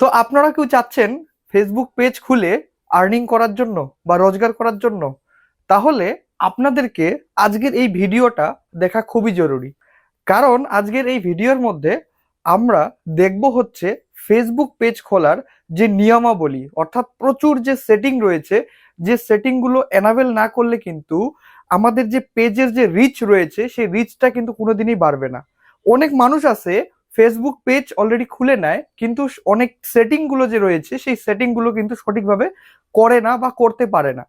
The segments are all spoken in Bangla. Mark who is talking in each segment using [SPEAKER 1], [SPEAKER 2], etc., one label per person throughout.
[SPEAKER 1] তো আপনারা কেউ চাচ্ছেন ফেসবুক পেজ খুলে আর্নিং করার জন্য বা রোজগার করার জন্য, তাহলে আপনাদেরকে আজকের এই ভিডিওটা দেখা খুবই জরুরি। কারণ আজকের এই ভিডিওর মধ্যে আমরা দেখব হচ্ছে ফেসবুক পেজ খোলার যে নিয়মাবলী, অর্থাৎ প্রচুর যে সেটিং রয়েছে, যে সেটিংগুলো এনাবেল না করলে কিন্তু আমাদের যে পেজের যে রিচ রয়েছে, সেই রিচটা কিন্তু কোনোদিনই বাড়বে না। অনেক মানুষ আছে ফেসবুক পেজ অলরেডি খুলে নেয়, কিন্তু অনেক সেটিংগুলো যে রয়েছে, সেই সেটিংগুলো কিন্তু সঠিকভাবে করে না বা করতে পারে না।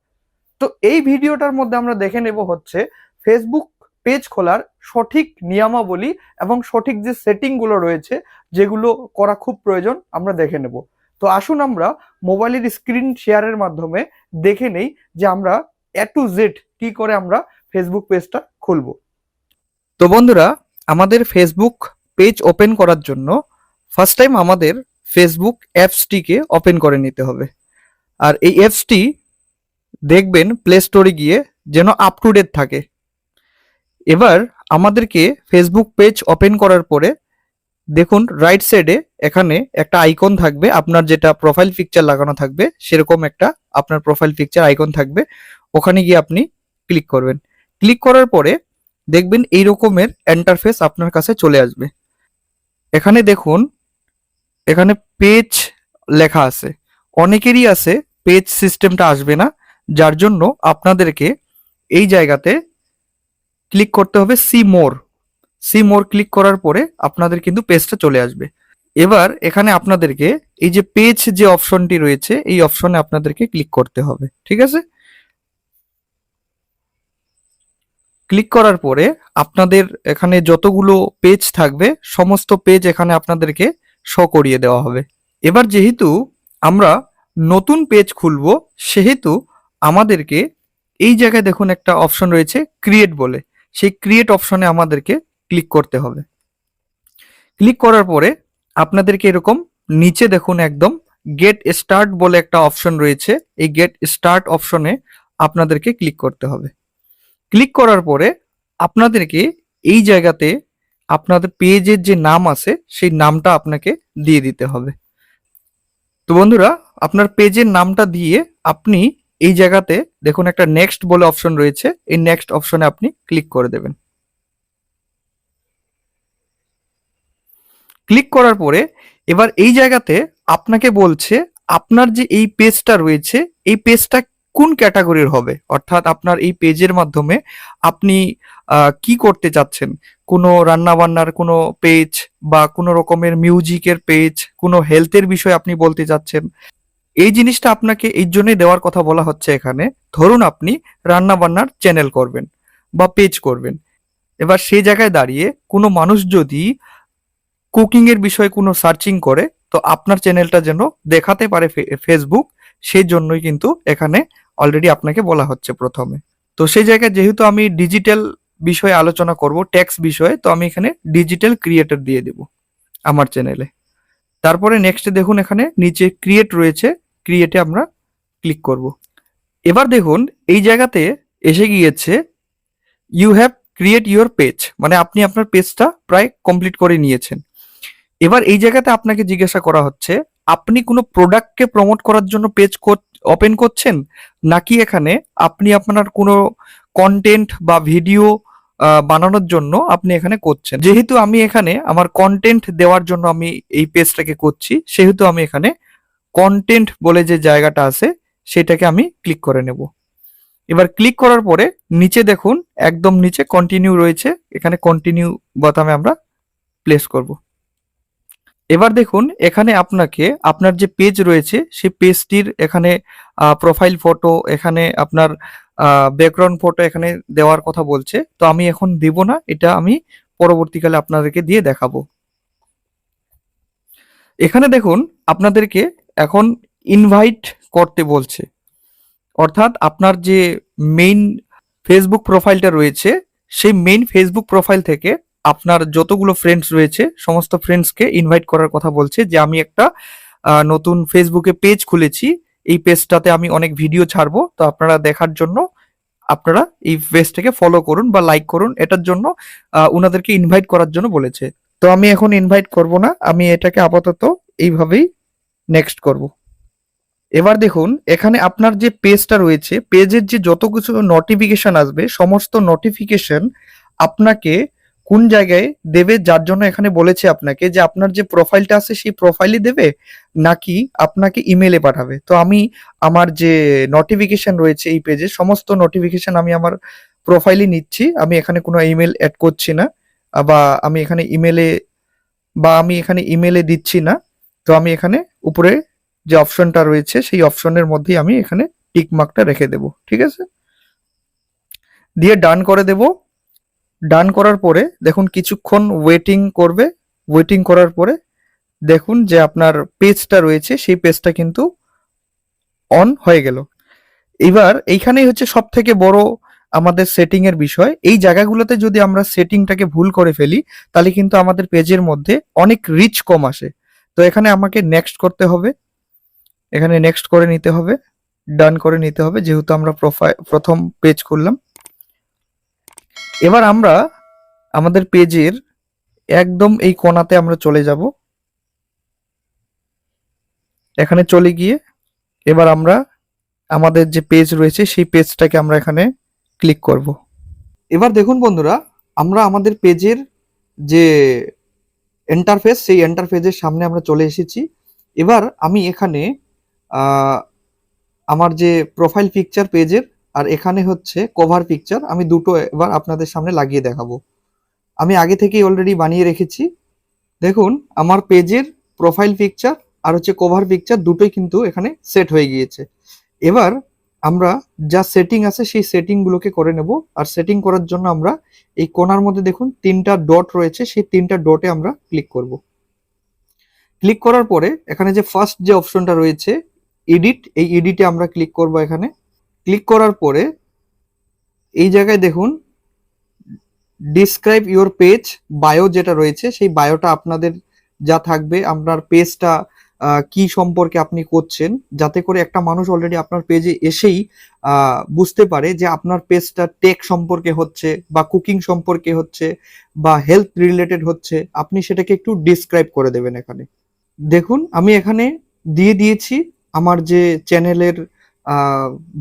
[SPEAKER 1] তো এই ভিডিওটার মধ্যে আমরা দেখে নেব হচ্ছে ফেসবুক পেজ খোলার সঠিক নিয়মাবলী এবং সঠিক যে সেটিংগুলো রয়েছে, যেগুলো করা খুব প্রয়োজন, আমরা দেখে নেব। তো আসুন আমরা মোবাইলের স্ক্রিন শেয়ারের মাধ্যমে দেখে নেই যে আমরা এ টু জেড কি করে আমরা ফেসবুক পেজটা খুলব। তো বন্ধুরা, আমাদের ফেসবুক পেজ ওপেন করার জন্য ফার্স্ট টাইম আমাদের ফেসবুক অ্যাপসটিকে ওপেন করে নিতে হবে। আর এই অ্যাপসটি দেখবেন প্লে স্টোরে গিয়ে যেন আপ টু ডেট থাকে। এবার আমাদেরকে ফেসবুক পেজ ওপেন করার পরে দেখুন রাইট সাইডে এখানে একটা আইকন থাকবে। আপনার যেটা প্রোফাইল পিকচার লাগানো থাকবে, সেরকম একটা আপনার প্রোফাইল পিকচার আইকন থাকবে। ওখানে গিয়ে আপনি ক্লিক করবেন। ক্লিক করার পরে দেখবেন এই রকমের এন্টারফেস আপনার কাছে চলে আসবে। এখানে দেখুন, এখানে পেজ লেখা আছে। অনেকেরই আছে পেজ সিস্টেমটা আসবে না, যার জন্য আপনাদেরকে এই জায়গাতে ক্লিক করতে হবে see more see more click করার পরে আপনাদের কিন্তু পেজটা চলে আসবে। এবার এখানে আপনাদেরকে এই যে পেজ যে অপশনটি রয়েছে, এই অপশনে আপনাদেরকে ক্লিক করতে হবে, ঠিক আছে? ক্লিক করার পরে আপনাদের এখানে যতগুলো পেজ থাকবে, সমস্ত পেজ এখানে আপনাদেরকে শো করিয়ে দেওয়া হবে। এবার যেহেতু আমরা নতুন পেজ খুলবো, সেহেতু আমাদেরকে এই জায়গায় দেখুন একটা অপশন রয়েছে ক্রিয়েট বলে। সেই ক্রিয়েট অপশনে আমাদেরকে ক্লিক করতে হবে। ক্লিক করার পরে আপনাদেরকে এরকম নিচে দেখুন একদম গেট স্টার্ট বলে একটা অপশন রয়েছে। এই গেট স্টার্ট অপশনে আপনাদেরকে ক্লিক করতে হবে। ক্লিক করার পরে আপনাদেরকে এই জায়গাতে আপনাদের পেজের যে নাম আছে, সেই নামটা আপনাকে দিয়ে দিতে হবে। তো বন্ধুরা, আপনার পেজের নামটা দিয়ে আপনি এই জায়গাতে দেখুন একটা নেক্সট বলে অপশন রয়েছে। এই নেক্সট অপশনে আপনি ক্লিক করে দেবেন। ক্লিক করার পরে এবার এই জায়গাতে আপনাকে বলছে, আপনার যে এই পেজটা রয়েছে, এই পেজটা কোন ক্যাটাগরির হবে? অর্থাৎ আপনার এই পেজের মাধ্যমে আপনি কি করতে চাচ্ছেন? কোনো রান্না বান্নার কোনো পেজ বা কোনো রকমের মিউজিকের পেজ, কোনো হেলথের বিষয়ে আপনি বলতে চাচ্ছেন? এই জিনিসটা আপনাকে এই জন্যই দেওয়ার কথা বলা হচ্ছে এখানে। ধরুন আপনি রান্না বান্নার চ্যানেল করবেন বা পেজ করবেন। এবার সেই জায়গায় দাঁড়িয়ে কোনো মানুষ যদি কুকিং এর বিষয়ে কোনো সার্চিং করে, তো আপনার চ্যানেলটা যেন দেখাতে পারে ফেসবুক, সেই জন্যই কিন্তু এখানে অলরেডি আপনাকে বলা হচ্ছে প্রথমে। তো সেই জায়গায় যেহেতু আমি ডিজিটাল বিষয়ে আলোচনা করব ট্যাক্স বিষয়ে, তো আমি এখানে ডিজিটাল ক্রিয়েটর দিয়ে দেব আমার চ্যানেলে তারপরে নেক্সটে দেখুন এখানে নিচে ক্রিয়েট রয়েছে ক্রিয়েটে আমরা ক্লিক করব। এবার দেখুন, এই জায়গাতে এসে গিয়েছে you have create your page মানে আপনি আপনার পেজটা প্রায় কমপ্লিট করে নিয়েছেন। এবার এই জায়গাতে আপনাকে জিজ্ঞাসা করা হচ্ছে, আপনি কোনো প্রোডাক্টকে প্রমোট করার জন্য পেজ ওপেন করছেন? নাকি এখানে আপনি আপনার কোনো কন্টেন্ট বা ভিডিও বানানোর জন্য আপনি এখানে করছেন? যেহেতু আমি এখানে আমার কন্টেন্ট দেওয়ার জন্য আমি এই পেজটাকে করছি, সেহেতু আমি এখানে কন্টেন্ট বলে যে জায়গাটা আছে, সেটাকে আমি ক্লিক করে নেব। এবার ক্লিক করার পরে নিচে দেখুন, একদম নিচে কন্টিনিউ রয়েছে। এখানে কন্টিনিউ বোতামে আমরা প্লেস করব। এবার দেখুন, এখানে আপনাকে, আপনার যে পেজ রয়েছে, সেই পেজটির এখানে প্রোফাইল ফটো এখানে আপনার ব্যাকগ্রাউন্ড ফটো এখানে দেওয়ার কথা বলছে। তো আমি এখন দেব না, এটা আমি পরবর্তীকালে আপনাদেরকে দিয়ে দেখাবো। এখানে দেখুন, আপনাদেরকে এখন ইনভাইট করতে বলছে। অর্থাৎ আপনার যে মেইন ফেসবুক প্রোফাইলটা রয়েছে, সেই মেইন ফেসবুক প্রোফাইল থেকে আপনার যতগুলো ফ্রেন্ডস রয়েছে, সমস্ত ফ্রেন্ডসকে ইনভাইট করার কথা বলছে যে, আমি একটা নতুন ফেসবুকে পেজ খুলেছি। এই পেজটাতে আমি অনেক ভিডিও ছাড়বো। তো আপনারা দেখার জন্য আপনারা এই পেজটাকে ফলো করুন বা লাইক করুন। এটার জন্য ওনাদেরকে ইনভাইট করার জন্য বলেছে। তো আমি এখন ইনভাইট করব না। আমি এটাকে আপাতত এইভাবেই নেক্সট করব। এবার দেখুন, এখানে আপনার যে পেজটা রয়েছে পেজের যে যত কিছু নোটিফিকেশন আসবে, সমস্ত নোটিফিকেশন আপনাকে কোন জায়গায় দেবে যার জন্য এখানে বলেছে আপনাকে যে আপনার যে প্রোফাইলটা আছে সেই প্রোফাইলই দেবে নাকি আপনাকে ইমেলে পাঠাবে? তো আমি আমার যে নোটিফিকেশন রয়েছে এই পেজে সমস্ত নোটিফিকেশন আমি আমার প্রোফাইলই নিচ্ছি। আমি এখানে কোনো ইমেল অ্যাড করছি না বা আমি এখানে ইমেলে বা আমি এখানে ইমেলে দিচ্ছি না। তো আমি এখানে উপরে যে অপশনটা রয়েছে সেই অপশনের মধ্যেই আমি এখানে টিক মার্কটা রেখে দেব। ঠিক আছে? দিয়ে ডান করে দেব। ডান করার পরে দেখুন কিছুক্ষণ ওয়েটিং করবে। ওয়েটিং করার পরে দেখুন যে আপনার পেজটা রয়েছে, সেই পেজটা কিন্তু অন হয়ে গেল। এবার এইখানেই হচ্ছে সব থেকে বড় আমাদের সেটিং এর বিষয়। এই জায়গাগুলোতে যদি আমরা সেটিংটাকে ভুল করে ফেলি, তাহলে কিন্তু আমাদের পেজের মধ্যে অনেক রিচ কম আসে। তো এখানে আমাকে নেক্সট করতে হবে। এখানে নেক্সট করে নিতে হবে। ডান করে নিতে হবে, যেহেতু আমরা প্রোফাইল প্রথম পেজ করলাম এবার আমরা আমাদের পেজের একদম এই কোণাতে আমরা চলে যাব। এখানে চলে গিয়ে এবার আমরা আমাদের যে পেজ রয়েছে, সেই পেজটাকে আমরা এখানে ক্লিক করব। এবার দেখুন বন্ধুরা, আমরা আমাদের পেজের যে এন্টারফেস সেই এন্টারফেসের সামনে আমরা চলে এসেছি। এবার আমি এখানে আমার যে প্রোফাইল পিকচার পেজের আর এখানে হচ্ছে কভার পিকচার আমি দুটো এবার আপনাদের সামনে লাগিয়ে দেখাবো। আমি আগে থেকেই অলরেডি বানিয়ে রেখেছি। দেখুন, আমার পেজের প্রোফাইল পিকচার আর হচ্ছে কভার পিকচার দুটোই কিন্তু এখানে সেট হয়ে গিয়েছে। এবার আমরা যা সেটিং আছে সেই সেটিংগুলোকে করে নেব। আর সেটিং করার জন্য আমরা এই কোনার মধ্যে দেখুন তিনটা ডট রয়েছে, সেই তিনটা ডটে আমরা ক্লিক করব। ক্লিক করার পরে এখানে যে ফার্স্ট যে অপশনটা রয়েছে এডিট এই এডিটে আমরা ক্লিক করব এখানে। ক্লিক করার পরে এই জায়গায় দেখুন ডিসক্রাইব ইওর পেজ বায়ো যেটা রয়েছে, সেই বায়োটা আপনাদের যা থাকবে, আপনার পেজটা কি সম্পর্কে আপনি করছেন, যাতে করে একটা মানুষ অলরেডি আপনার পেজে এসেই বুঝতে পারে যে আপনার পেজটা টেক সম্পর্কে হচ্ছে বা কুকিং সম্পর্কে হচ্ছে বা হেলথ রিলেটেড হচ্ছে। আপনি সেটাকে একটু ডিসক্রাইব করে দেবেন এখানে। দেখুন, আমি এখানে দিয়ে দিয়েছি আমার যে চ্যানেলের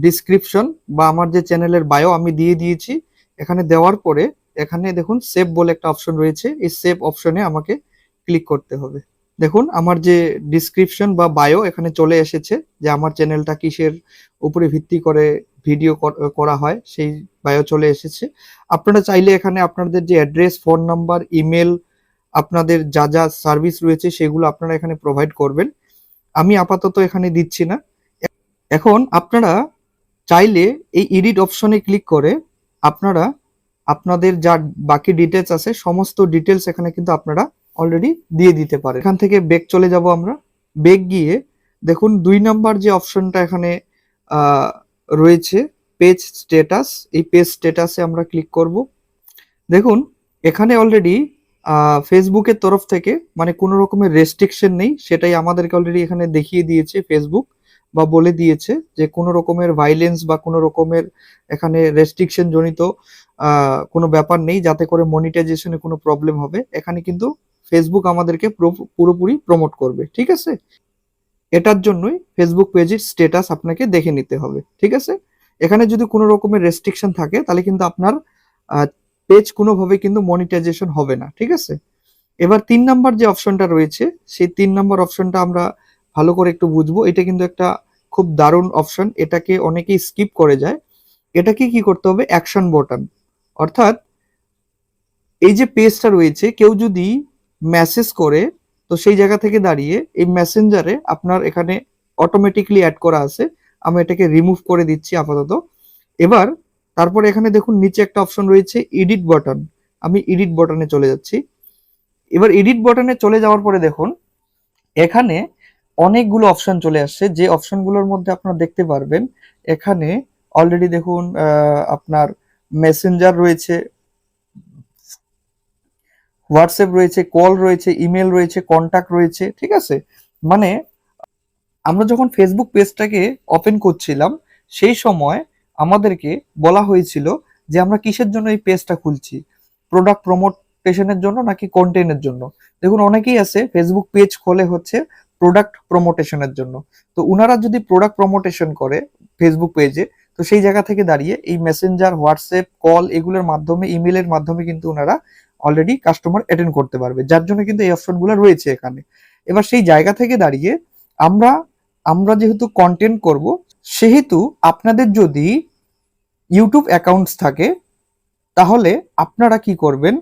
[SPEAKER 1] ডিসক্রিপশন বা আমার যে চ্যানেলের বায়ো আমি দিয়ে দিয়েছি, এখানে দেওয়ার পরে এখানে দেখুন সেভ বলে একটা অপশন রয়েছে, এই সেভ অপশনে আমাকে ক্লিক করতে হবে। দেখুন, আমার যে ডিসক্রিপশন বা বায়ো এখানে চলে এসেছে যে আমার চ্যানেলটা কিসের উপরে ভিত্তি করে ভিডিও করা হয়, সেই বায়ো চলে এসেছে। আপনারা চাইলে এখানে আপনাদের যে অ্যাড্রেস ফোন নাম্বার ইমেল আপনাদের যা যা সার্ভিস রয়েছে, সেগুলো আপনারা এখানে প্রোভাইড করবেন। আমি আপাতত এখানে দিচ্ছি না। এখন আপনারা চাইলে এই এডিট অপশনে ক্লিক করে আপনারা আপনাদের যা বাকি ডিটেলস আছে, সমস্ত ডিটেলস এখানে কিন্তু আপনারা অলরেডি দিয়ে দিতে পারেন। এখান থেকে বেগ চলে যাব আমরা। বেগ গিয়ে দেখুন দুই নাম্বার যে অপশনটা এখানে রয়েছে পেজ স্ট্যাটাস এই পেজ স্ট্যাটাসে আমরা ক্লিক করব। দেখুন এখানে অলরেডি ফেসবুকের তরফ থেকে মানে কোনো রকমের রেস্ট্রিকশন নেই, সেটাই আমাদেরকে অলরেডি এখানে দেখিয়ে দিয়েছে ফেসবুক বা বলে দিয়েছে যে কোনো রকমের ভাইলেন্স বা কোনো রকমের এখানে রেস্ট্রিকশন জনিত কোনো ব্যাপার নেই, যাতে করে মনিটাইজেশনে কোনো প্রবলেম হবে। এখানে কিন্তু ফেসবুক আমাদেরকে পুরোপুরি প্রমোট করবে, ঠিক আছে? এটার জন্যই ফেসবুক পেজের স্ট্যাটাস আপনাকে দেখে নিতে হবে, ঠিক আছে? এখানে যদি কোনো রকমের রেস্ট্রিকশন থাকে, তাহলে কিন্তু আপনার পেজ কোনোভাবে কিন্তু মনিটাইজেশন হবে না, ঠিক আছে? এবার তিন নাম্বার যে অপশনটা রয়েছে, সেই তিন নাম্বার অপশনটা আমরা ভালো করে একটু বুঝব, এটা কিন্তু একটা খুব দারুণ অপশন এটাকে অনেকেই স্কিপ করে যায়। এটাকে কি করতে হবে? অ্যাকশন বটন অর্থাৎ এই যে পেজটা রয়েছে, কেউ যদি মেসেজ করে, তো সেই জায়গা থেকে দাঁড়িয়ে এই মেসেঞ্জারে আপনার এখানে অটোমেটিকলি অ্যাড করা আছে। আমি এটাকে রিমুভ করে দিচ্ছি আপাতত। এবার তারপরে এখানে দেখুন, নিচে একটা অপশন রয়েছে এডিট বাটন আমি এডিট বটনে চলে যাচ্ছি। এবার এডিট বটনে চলে যাওয়ার পরে দেখুন, এখানে অনেকগুলো অপশন চলে আসছে। যে অপশনগুলোর মধ্যে আপনারা দেখতে পারবেন, এখানে অলরেডি দেখুন আপনার মেসেঞ্জার রয়েছে হোয়াটসঅ্যাপ রয়েছে কল রয়েছে ইমেল রয়েছে কন্টাক্ট রয়েছে, ঠিক আছে? মানে আমরা যখন ফেসবুক পেজটাকে ওপেন করছিলাম, সেই সময় আমাদেরকে বলা হয়েছিল যে আমরা কিসের জন্য এই পেজটা খুলছি? প্রোডাক্ট প্রমোটেশনের জন্য নাকি কন্টেন্টের জন্য? দেখুন, অনেকেই আছে ফেসবুক পেজ খোলে হচ্ছে প্রোডাক্ট প্রমোটেশনের জন্য। তো উনারা যদি প্রোডাক্ট প্রমোটেশন করে ফেসবুক পেজে তো সেই জায়গা থেকে দাঁড়িয়ে এই মেসেঞ্জার হোয়াটসঅ্যাপ কল এগুলোর মাধ্যমে ইমেলের মাধ্যমে কিন্তু ওনারা অলরেডি কাস্টমার অ্যাটেন্ড করতে পারবে। যার জন্য কিন্তু এই অপশনগুলো রয়েছে এখানে। এবার সেই জায়গা থেকে দাঁড়িয়ে আমরা আমরা যেহেতু কন্টেন্ট করব, সেহেতু আপনাদের যদি ইউটিউব অ্যাকাউন্টস থাকে, তাহলে আপনারা কি করবেন?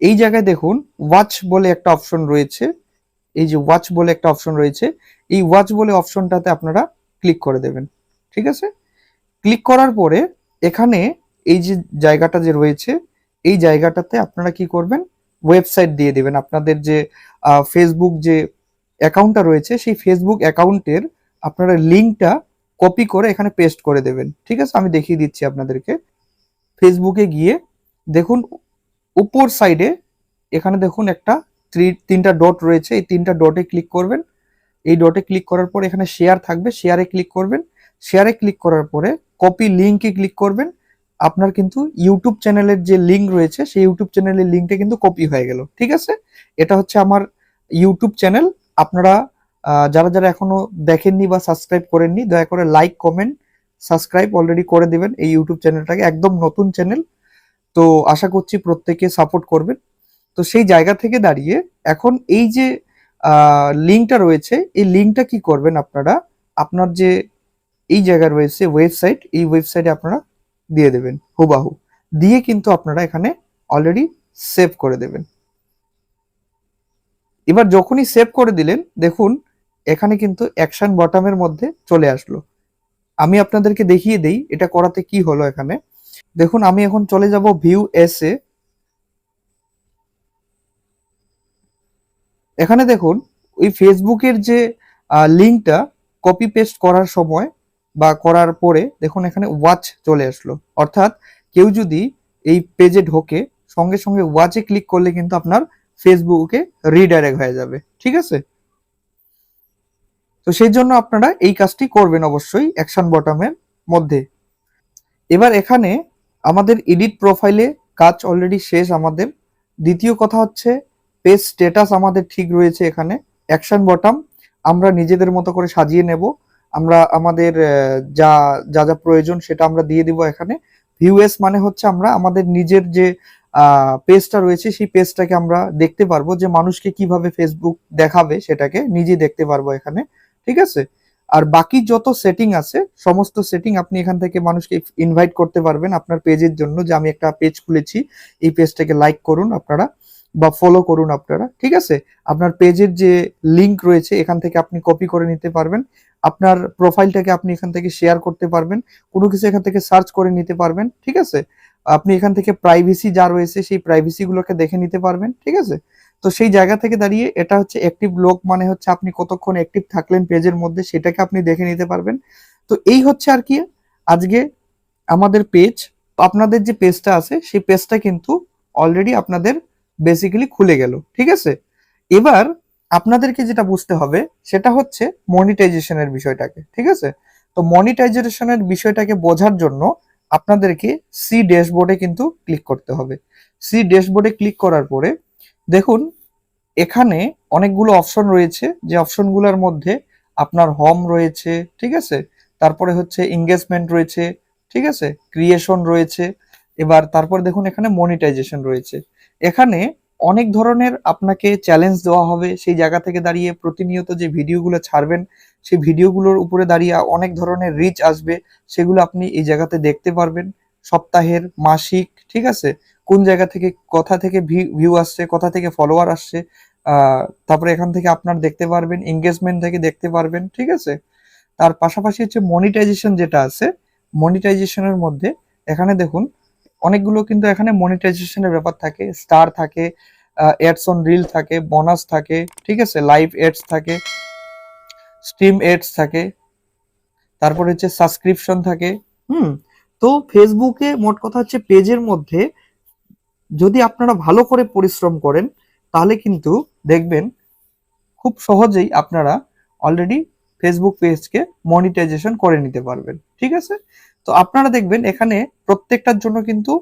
[SPEAKER 1] এই জায়গায় দেখুন ওয়াচ বলে একটা অপশন রয়েছে। এই যে ওয়াচ বলে একটা অপশন রয়েছে, এই ওয়াচ বলে অপশনটাতে আপনারা ক্লিক করে দেবেন, ঠিক আছে? ক্লিক করার পরে এখানে এই যে জায়গাটা যে রয়েছে, এই জায়গাটাতে আপনারা কি করবেন? ওয়েবসাইট দিয়ে দেবেন। আপনাদের যে ফেসবুক যে অ্যাকাউন্টটা রয়েছে, সেই ফেসবুক অ্যাকাউন্টের আপনারা লিঙ্কটা কপি করে এখানে পেস্ট করে দেবেন, ঠিক আছে? আমি দেখিয়ে দিচ্ছি আপনাদেরকে। ফেসবুকে গিয়ে দেখুন, উপর সাইডে এখানে দেখুন একটা তিনটা ডট রয়েছে, এই তিনটা ডটে ক্লিক করবেন। এই ডটে ক্লিক করার পর এখানে শেয়ার থাকবে শেয়ারে ক্লিক করবেন। শেয়ারে ক্লিক করার পরে কপি লিঙ্কে ক্লিক করবেন। আপনার কিন্তু ইউটিউব চ্যানেলের যে লিঙ্ক রয়েছে, সেই ইউটিউব চ্যানেলের লিঙ্কটা কিন্তু কপি হয়ে গেল, ঠিক আছে? এটা হচ্ছে আমার ইউটিউব চ্যানেল আপনারা যারা যারা এখনও দেখেননি বা সাবস্ক্রাইব করেননি, দয়া করে লাইক কমেন্ট সাবস্ক্রাইব অলরেডি করে দিবেন। এই ইউটিউব চ্যানেলটাকে একদম নতুন চ্যানেল তো আশা করছি প্রত্যেকে সাপোর্ট করবেন। তো সেই জায়গা থেকে দাঁড়িয়ে এখন এই যে লিঙ্কটা রয়েছে, এই লিঙ্কটা কি করবেন আপনারা? আপনার যে এই জায়গা রয়েছে ওয়েবসাইট, এই ওয়েবসাইটে আপনারা দিয়ে দেবেন, হুবাহু। দিয়ে কিন্তু আপনারা এখানে অলরেডি সেভ করে দেবেন। এবার যখনই সেভ করে দিলেন, দেখুন, এখানে কিন্তু অ্যাকশন বটমের মধ্যে চলে আসলো। আমি আপনাদেরকে দেখিয়ে দেই, এটা করাতে কি হলো এখানে। দেখুন, আমি এখন চলে যাব ভিউ এস এ। এখানে দেখুন, ওই ফেসবুকের যে লিঙ্কটা কপি পেস্ট করার সময় বা করার পরে দেখুন এখানে ওয়াচ চলে আসলো। অর্থাৎ কেউ যদি এই পেজে ঢোকে, সঙ্গে সঙ্গে ওয়াচে ক্লিক করলে কিন্তু আপনার ফেসবুকে রিডাইরেক্ট হয়ে যাবে। ঠিক আছে? তো সেই জন্য আপনারা এই কাজটি করবেন অবশ্যই অ্যাকশন বটমের মধ্যে। এবার এখানে আমাদের এডিট প্রোফাইলে কাজ অলরেডি শেষ আমাদের। দ্বিতীয় কথা হচ্ছে পেজ স্ট্যাটাস আমাদের ঠিক রয়েছে এখানে। অ্যাকশন বটম আমরা নিজেদের মতো করে সাজিয়ে নেব। আমরা আমাদের যা যা যা প্রয়োজন সেটা আমরা দিয়ে দিব এখানে। ভিউএস মানে হচ্ছে আমরা আমাদের নিজের যে পেজটা রয়েছে সেই পেজটাকে আমরা দেখতে পারব যে মানুষকে কীভাবে ফেসবুক দেখাবে সেটাকে নিজে দেখতে পারব এখানে। ঠিক আছে? আর বাকি যত সেটিং আছে, সমস্ত সেটিং আপনি এখান থেকে মানুষকে ইনভাইট করতে পারবেন আপনার পেজের জন্য যে আমি একটা পেজ খুলেছি, এই পেজটাকে লাইক করুন আপনারা। বা ফলো করুন আপনারা, ঠিক আছে? আপনার পেজের যে লিংক রয়েছে, এখান থেকে আপনি কপি করে নিতে পারবেন। আপনার প্রোফাইলটাকে আপনি এখান থেকে শেয়ার করতে পারবেন। কোনো কিছু এখান থেকে সার্চ করে নিতে পারবেন, ঠিক আছে? আপনি এখান থেকে প্রাইভেসি যা রয়েছে, সেই প্রাইভেসি গুলোকে দেখে নিতে পারবেন, ঠিক আছে? তো সেই জায়গা থেকে দাঁড়িয়ে এটা হচ্ছে অ্যাক্টিভ লোক মানে হচ্ছে আপনি কতক্ষণ অ্যাক্টিভ থাকলেন পেজের মধ্যে, সেটাকে আপনি দেখে নিতে পারবেন। তো এই হচ্ছে আর কি আজকে আমাদের পেজ আপনাদের যে পেজটা আছে, সেই পেজটা কিন্তু অলরেডি আপনাদের বেসিক্যালি খুলে গেল, ঠিক আছে? এবার আপনাদেরকে যেটা বুঝতে হবে, সেটা হচ্ছে মনিটাইজেশনের বিষয়টাকে, ঠিক আছে? তো মনিটাইজেশনের বিষয়টাকে বোঝার জন্য আপনাদেরকে সি ড্যাশবোর্ডে কিন্তু ক্লিক করতে হবে। সি ড্যাশবোর্ডে ক্লিক করার পরে দেখুন, এখানে অনেকগুলো অপশন রয়েছে। যে অপশনগুলোর মধ্যে আপনার হোম রয়েছে, ঠিক আছে? তারপরে হচ্ছে এঙ্গেজমেন্ট রয়েছে, ঠিক আছে? ক্রিয়েশন রয়েছে। এবার তারপর দেখুন, এখানে মনিটাইজেশন রয়েছে। এখানে অনেক ধরনের আপনাকে চ্যালেঞ্জ দেওয়া হবে। সেই জায়গা থেকে দাঁড়িয়ে প্রতিনিয়ত যে ভিডিওগুলো ছাড়বেন, সেই ভিডিওগুলোর উপরে দাঁড়িয়ে অনেক ধরনের রিচ আসবে। সেগুলো আপনি এই জায়গাতে দেখতে পারবেন। সপ্তাহের মাসিক, ঠিক আছে? কোন জায়গা থেকে, কোথা থেকে ভিউ আসছে, কোথা থেকে ফলোয়ার আসছে তারপরে এখান থেকে আপনার দেখতে পারবেন এঙ্গেজমেন্ট থেকে দেখতে পারবেন, ঠিক আছে? তার পাশাপাশি হচ্ছে মনিটাইজেশন যেটা আছে মনিটাইজেশনের মধ্যে এখানে দেখুন অনেকগুলো কিন্তু এখানে মনিটাইজেশনের ব্যাপার থাকে। স্টার থাকে অ্যাডস অন রিল থাকে বোনাস থাকে, ঠিক আছে? লাইভ এডস থাকে স্ট্রিম এডস থাকে, তারপর হচ্ছে সাবস্ক্রিপশন থাকে, হুম? তো ফেসবুকে মোট কথা হচ্ছে পেজের মধ্যে যদি আপনারা ভালো করে পরিশ্রম করেন, তাহলে কিন্তু দেখবেন খুব সহজেই আপনারা অলরেডি ফেসবুক পেজকে মনিটাইজেশন করে নিতে পারবেন, ঠিক আছে? তো আপনারা দেখবেন এখানে প্রত্যেকটার জন্য কিন্তু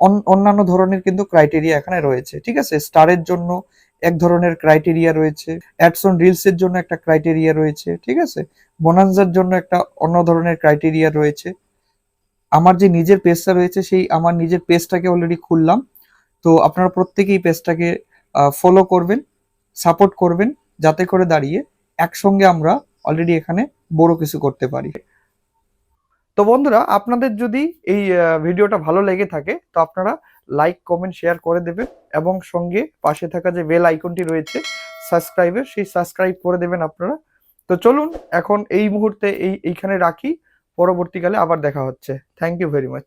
[SPEAKER 1] অন- অন্যান্য ধরনের কিন্তু ক্রাইটেরিয়া এখানে রয়েছে, ঠিক আছে? স্টারের জন্য এক ধরনের ক্রাইটেরিয়া রয়েছে অ্যাডস অন রিলস এর জন্য একটা ক্রাইটেরিয়া রয়েছে, ঠিক আছে? বোনান্সার জন্য একটা অন্য ধরনের ক্রাইটেরিয়া রয়েছে। আমার যে নিজের পেজটা রয়েছে, সেই আমার নিজের পেজটাকে অলরেডি খুললাম। তো আপনারা প্রত্যেকেই পেজটাকে ফলো করবেন সাপোর্ট করবেন, যাতে করে দাঁড়িয়ে একসঙ্গে আমরা অলরেডি এখানে বড় কিছু করতে পারি। তো বন্ধুরা, আপনাদের যদি এই ভিডিওটা ভালো লেগে থাকে, তো আপনারা লাইক কমেন্ট শেয়ার করে দেবেন এবং সঙ্গে পাশে থাকা যে বেল আইকনটি রয়েছে সাবস্ক্রাইবের সেই সাবস্ক্রাইব করে দেবেন আপনারা। তো চলুন, এখন এই মুহূর্তে এই, এইখানে রাখি। পরবর্তীকালে আবার দেখা হচ্ছে। Thank you very much